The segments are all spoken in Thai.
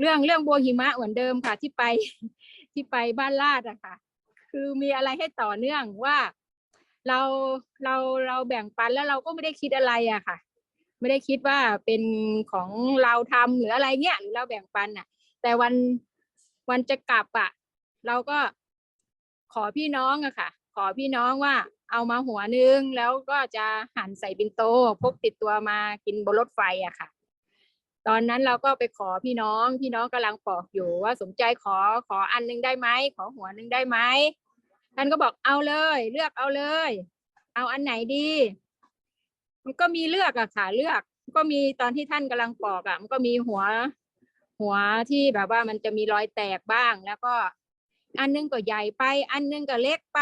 เรื่องเรื่องบัวหิมะเหมือนเดิมค่ะที่ไปที่ไปบ้านลาดอะค่ะ คือมีอะไรให้ต่อเนื่องว่าเราเราเราแบ่งปันแล้วเราก็ไม่ได้คิดอะไรอะค่ะ ไม่ได้คิดว่าเป็นของเราทำหรืออะไรเงี้ยหรือเราแบ่งปันอะแต่วันวันจะกลับอะเราก็ขอพี่น้องอะค่ะ ขอพี่น้องว่าเอามาหัวนึงแล้วก็จะหั่นใส่ปินโตพกติดตัวมากินบนรถไฟอะค่ะ ตอนนั้นเราก็ไปขอพี่น้องพี่น้องกำลังปอกอยู่ว่าสมใจขอขออันหนึงได้ไหมขอหัวหนึงได้ไหมท่านก็บอกเอาเลย เลือกเอาเลย เอาอันไหนดี มันก็มีเลือกอะค่ะเลือกก็มีตอนที่ท่านกำลังปอกอะมันก็มีหัว หัวที่แบบว่ามันจะมีรอยแตกบ้าง แล้วก็ อันนึงก็ใหญ่ไป อันนึงก็เล็กไป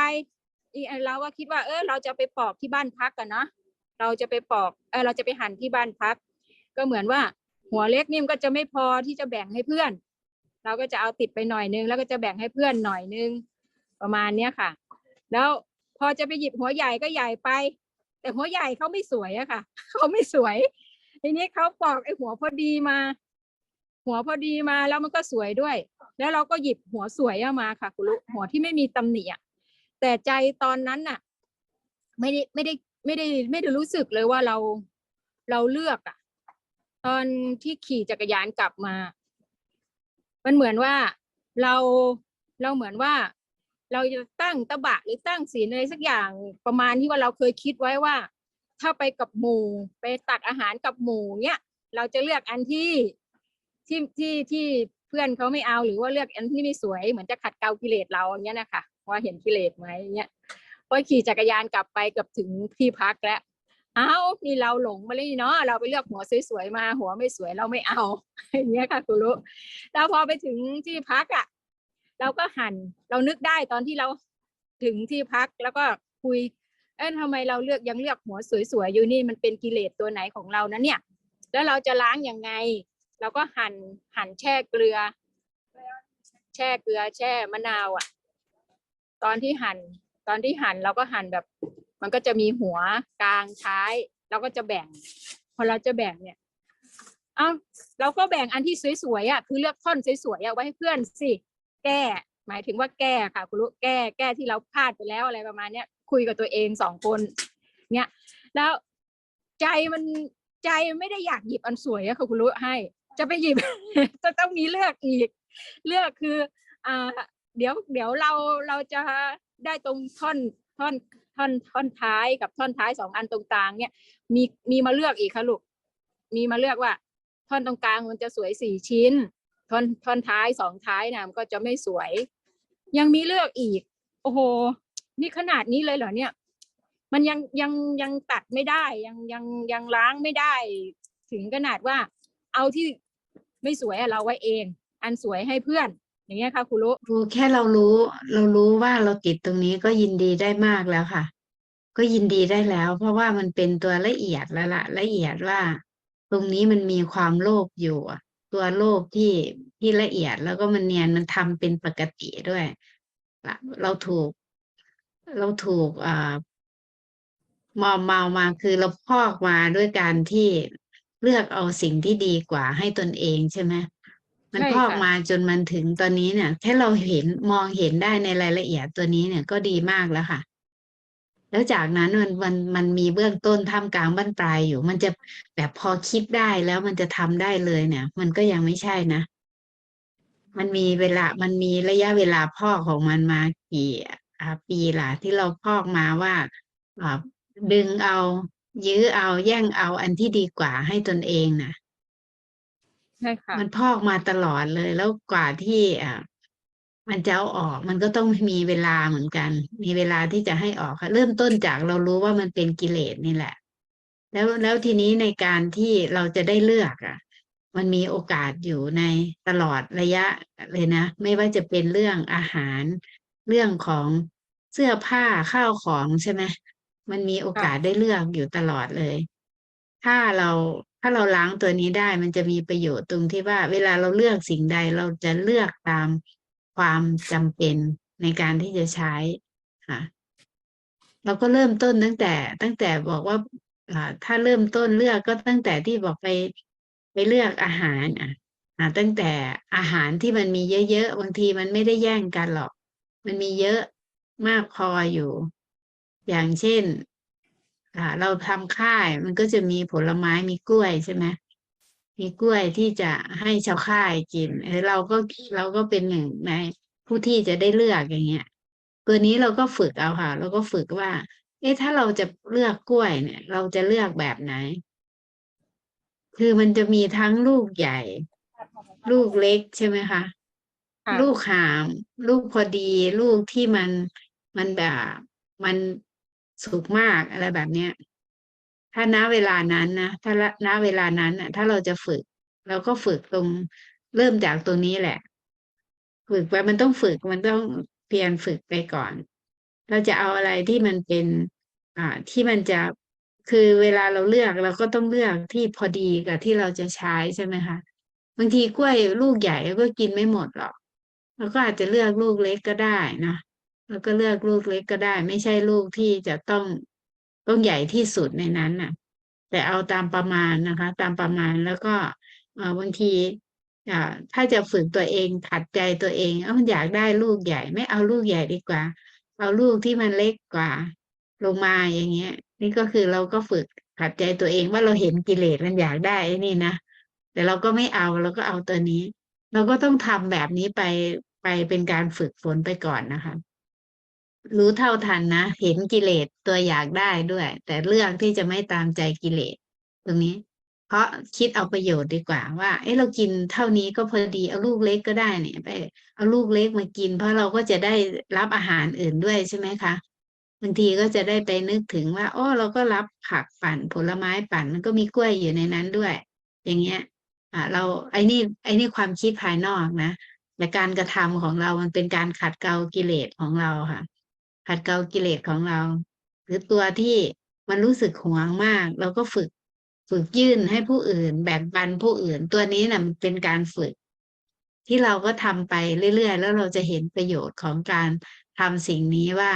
อีเราก็คิดว่า เออเราจะไปปอกที่บ้านพักกันเนาะเราจะไปปอกเออเราจะไปหั่นที่บ้านพัก ก็เหมือนว่า หัวเล็กนี่มันก็จะไม่พอที่จะแบ่งให้เพื่อน เราก็จะเอาติดไปหน่อยนึง แล้วก็จะแบ่งให้เพื่อนหน่อยนึง ประมาณเนี้ยค่ะ แล้วพอจะไปหยิบหัวใหญ่ก็ใหญ่ไป แต่หัวใหญ่เขาไม่สวยอะค่ะเขาไม่สวย ทีนี้เขาปอกไอ้หัวพอดีมา หัวพอดีมาแล้วมันก็สวยด้วย แล้วเราก็หยิบหัวสวยเอามาค่ะคุณลุหัวที่ไม่มีตำหนิอะแต่ใจตอนนั้นน่ะ ไม่ได้ไม่ได้ไม่ได้ไม่ได้รู้สึกเลยว่าเราเราเลือกอะ ตอนที่ขี่จักรยานกลับมา มันเหมือนว่าเราเราเหมือนว่า เราจะตั้งตะบะหรือตั้งศีลอะไรสักอย่างประมาณที่ว่าเราเคยคิดไว้ว่า ถ้าไปกับหมู่ไปตักอาหารกับหมู่เนี้ยเราจะเลือกอันที่ที่ที่ที่เพื่อนเขาไม่เอาหรือว่าเลือกอันที่ไม่สวยเหมือนจะขัดเกลากิเลสเราอย่างเงี้ยนะคะว่าเห็นกิเลสไหมอย่างเงี้ยพอขี่จักรยานกลับไปเกับถึงที่พักแล้ว อ้านี่เราหลงมาเลยเนาะเราไปเลือกหัวสวยๆมา หัวไม่สวยเราไม่เอาอย่างเงี้ยค่ะคุณรู้แล้วพอไปถึงที่พักอะ เราก็หันเรานึกได้ตอนที่เราถึงที่พักแล้วก็คุย เอ้ยทำไมเราเลือกยังเลือกหัวสวยๆอยู่นี่มันเป็นกิเลสตัวไหนของเรานะเนี่ย แล้วเราจะล้างยังไง เราก็หั่นหั่นแช่เกลือ แช่เกลือแช่มะนาวอะ ตอนที่หั่นตอนที่หั่นเราก็หั่นแบบ มันก็จะมีหัวกลางท้ายเราก็จะแบ่ง พอเราจะแบ่งเนี่ยเอ้าเราก็แบ่งอันที่สวยๆอะคือเลือกท่อนสวยๆเอะไว้ให้เพื่อนสิแก้ หมายถึงว่าแก้ค่ะคุณรู้แก้แก้ที่เราพลาดไปแล้วอะไรประมาณเนี้ยคุยกับตัวเองสองคนเนี่ยแล้วใจมันใจไม่ได้อยากหยิบอันสวยอะค่ะคุณรู้ให้ จะไปหยิบจะต้องมีเลือกอีก เลือกคืออ่าเดี๋ยวเดี๋ยวเราเราจะได้ตรงท่อนท่อน ท่อนท่อนท้ายกับท่อนท้ายสองอันตรงกลางเนี่ย มีมีมาเลือกอีกค่ะลูกมีมาเลือกว่า ท่อนตรงกลางมันจะสวยสี่ชิ้น ท่อนท่อนท้ายสองท้ายนะมันก็จะไม่สวย ยังมีเลือกอีก โอ้โห นี่ขนาดนี้เลยเหรอเนี่ย มันยังยังยังตัดไม่ได้ยังยังยังล้างไม่ได้ ถึงขนาดว่า เอาที่ไม่สวยเราไว้เอง อันสวยให้เพื่อน อย่างเงี้ยค่ะครูรู้ครูแค่เรารู้ เรารู้ว่าเราติดตรงนี้ก็ยินดีได้มากแล้วค่ะ ก็ยินดีได้แล้ว เพราะว่ามันเป็นตัวละเอียดแล้วละละเอียดว่า ตรงนี้มันมีความโลภอยู่ตัวโลภที่ที่ละเอียดแล้วก็มันเนียนมันทำเป็นปกติด้วยละเราถูก เราถูกอ่ามอมเมามาคือเราพอกมาด้วยการที่เลือกเอาสิ่งที่ดีกว่าให้ตนเองใช่ไหม มันใช่พอกค่ะมาจนมันถึงตอนนี้เนี่ย แค่เราเห็นมองเห็นได้ในรายละเอียดตัวนี้เนี่ยก็ดีมากแล้วค่ะ แล้วจากนั้นมันมันมันมีเบื้องต้นท่ามกลางบั้นปลายอยู่ มันจะแบบพอคิดได้แล้วมันจะทำได้เลยเนี่ย มันก็ยังไม่ใช่นะมันมีเวลา มันมีระยะเวลาพอกของมันมากี่อ่าปีล่ะที่เราพอกมาว่าอ่าดึงเอา ยื้อเอาแย่งเอาอันที่ดีกว่าให้ตนเองนะ ใช่ค่ะ มันพอกมาตลอดเลย แล้วกว่าที่อ่ามันจะเอาออก มันก็ต้องมีเวลาเหมือนกัน มีเวลาที่จะให้ออกค่ะ เริ่มต้นจากเรารู้ว่ามันเป็นกิเลสนี่แหละ แล้วแล้วทีนี้ในการที่เราจะได้เลือกอะ มันมีโอกาสอยู่ในตลอดระยะเลยนะ ไม่ว่าจะเป็นเรื่องอาหาร เรื่องของเสื้อผ้าข้าวของใช่ไหมมันมีโอกาสได้เลือกอยู่ตลอดเลย ถ้าเราถ้าเราล้างตัวนี้ได้มันจะมีประโยชน์ตรงที่ว่า เวลาเราเลือกสิ่งใดเราจะเลือกตามความจำเป็นในการที่จะใช้ค่ะเราก็เริ่มต้นตั้งแต่ ตั้งแต่บอกว่าถ้าเริ่มต้นเลือกก็ตั้งแต่ที่บอกไปไปเลือกอาหารอะตั้งแต่อาหารที่มันมีเยอะๆบางทีมันไม่ได้แย่งกันหรอก มันมีเยอะมากพออยู่ อย่างเช่น อ่าเราทำค่ายมันก็จะมีผลไม้มีกล้วยใช่ไหมมีกล้วยที่จะให้ชาวค่ายกินเออเราก็เราก็เป็นหนึ่งในผู้ที่จะได้เลือกอย่างเงี้ยตัวนี้เราก็ฝึกเอาค่ะเราก็ฝึกว่า เอ๊ะถ้าเราจะเลือกกล้วยเนี่ย เราจะเลือกแบบไหน คือมันจะมีทั้งลูกใหญ่ ลูกเล็กใช่ไหมคะค่ะลูกหาม ลูกพอดี ลูกที่มันมันแบบมัน สุกมากอะไรแบบเนี้ย ถ้าณเวลานั้นนะถ้าณเวลานั้นน่ะถ้าเราจะฝึก เราก็ฝึกตรงเริ่มจากตรงนี้แหละ ฝึกไปมันต้องฝึกมันต้องเพียรฝึกไปก่อน เราจะเอาอะไรที่มันเป็น อ่าที่มันจะคือเวลาเราเลือกเราก็ต้องเลือกที่พอดีกับที่เราจะใช้ใช่ไหมคะบางทีกล้วยลูกใหญ่ก็กินไม่หมดหรอกเราก็อาจจะเลือกลูกเล็กก็ได้นะ แล้วก็เลือกลูกเล็กก็ได้ ไม่ใช่ลูกที่จะต้องต้องใหญ่ที่สุดในนั้นน่ะ แต่เอาตามประมาณนะคะ ตามประมาณแล้วก็บางทีถ้าจะฝึกตัวเองขัดใจตัวเองเอามันอยากได้ลูกใหญ่ ไม่เอาลูกใหญ่ดีกว่า เอาลูกที่มันเล็กกว่า ลงมาอย่างเงี้ย นี่ก็คือเราก็ฝึกขัดใจตัวเองว่าเราเห็นกิเลสมันอยากได้ไอ้นี่นะแต่เราก็ไม่เอาเราก็เอาตัวนี้ เราก็ต้องทำแบบนี้ไปไปเป็นการฝึกฝนไปก่อนนะคะ รู้เท่าทันนะ เห็นกิเลสตัวอยากได้ด้วย แต่เลือกที่จะไม่ตามใจกิเลสตรงนี้ เพราะคิดเอาประโยชน์ดีกว่า ว่า เอ้เรากินเท่านี้ก็พอดีเอาลูกเล็กก็ได้เนี่ยไปเอาลูกเล็กมากิน เพราะเราก็จะได้รับอาหารอื่นด้วยใช่ไหมคะบางทีก็จะได้ไปนึกถึงว่าอ๋อเราก็รับผักปั่นผลไม้ปั่นมันก็มีกล้วยอยู่ในนั้นด้วย อย่างเงี้ย อ่าเราไอ้นี่ไอ้นี่ความคิดภายนอกนะแต่การกระทำของเรามันเป็นการขัดเกลากิเลสของเราค่ะ ขัดเกลากิเลสของเรา หรือตัวที่มันรู้สึกหวงมาก เราก็ฝึกฝึกยื่นให้ผู้อื่น แบ่งปันผู้อื่น ตัวนี้นะ่ะมันเป็นการฝึก ที่เราก็ทำไปเรื่อยๆ แล้วเราจะเห็นประโยชน์ของการทำสิ่งนี้ว่า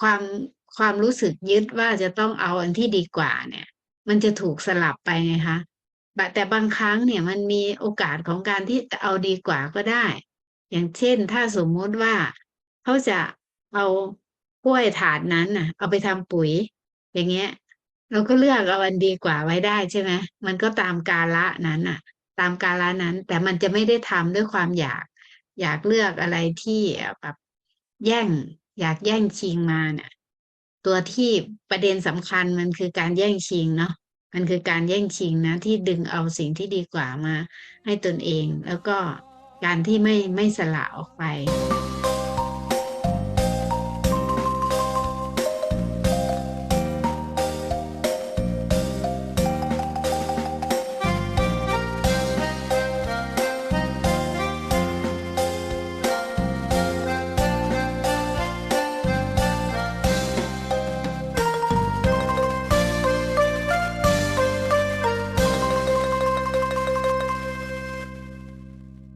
ความความรู้สึกยึดว่าจะต้องเอาอันที่ดีกว่าเนี่ย มันจะถูกสลับไปไงคะบะแต่บางครั้งเนี่ยมันมีโอกาสของการที่จะเอาดีกว่าก็ได้ อย่างเช่น ถ้าสมมุติว่า เขาจะเอากล้วยถาดนั้นน่ะ เอาไปทำปุ๋ย อย่างเงี้ย เราก็เลือกเอาอันดีกว่าไว้ได้ใช่ไหมมันก็ตามกาละนั้นน่ะ ตามกาละนั้น แต่มันจะไม่ได้ทำด้วยความอยาก อยากเลือกอะไรที่แบบแย่ง อยากแย่งชิงมาเนี่ยตัวที่ประเด็นสำคัญมันคือการแย่งชิงเนาะมันคือการแย่งชิงนะ ที่ดึงเอาสิ่งที่ดีกว่ามา ให้ตนเอง แล้วก็การที่ไม่ไม่สละออกไป